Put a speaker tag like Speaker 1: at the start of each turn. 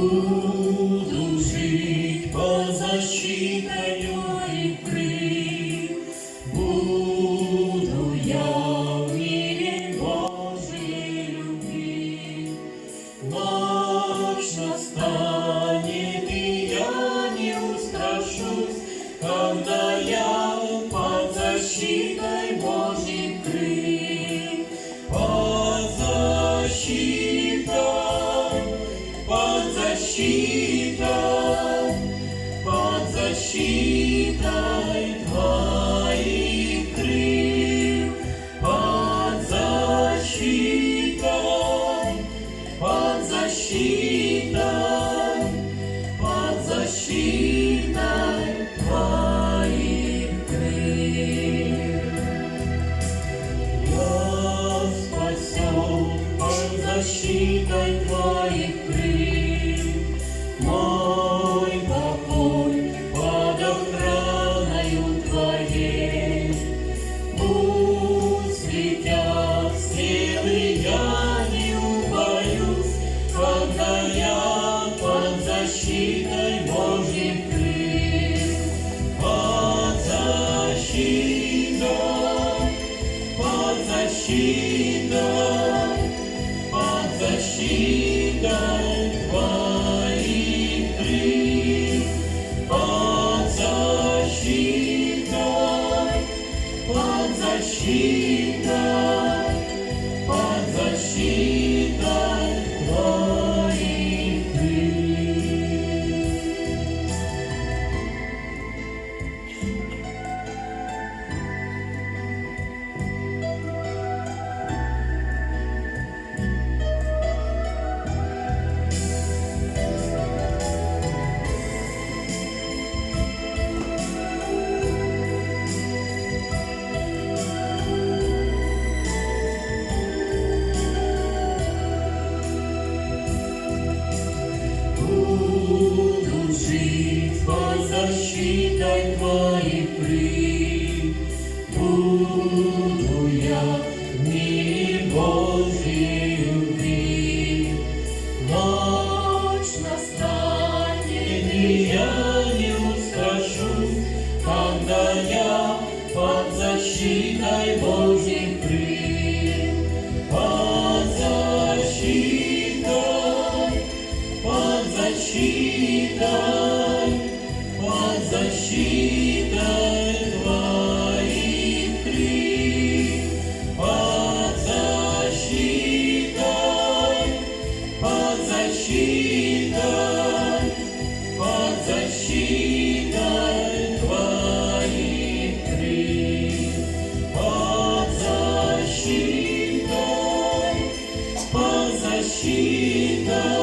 Speaker 1: Буду жить под защитой икры, Буду я в мире Божьей любви. Ночь настанет, и я не устрашусь, Когда я под защитой защитой, под защитой защитой Твоих крыл. Буду я в мире Божьей любви. Ночь настанет, и я не устрашусь, Когда я под защитой Божьих крыл. Под защитой, под защитой, защитой, под защитой твоих крыльев, под защитой, под защитой.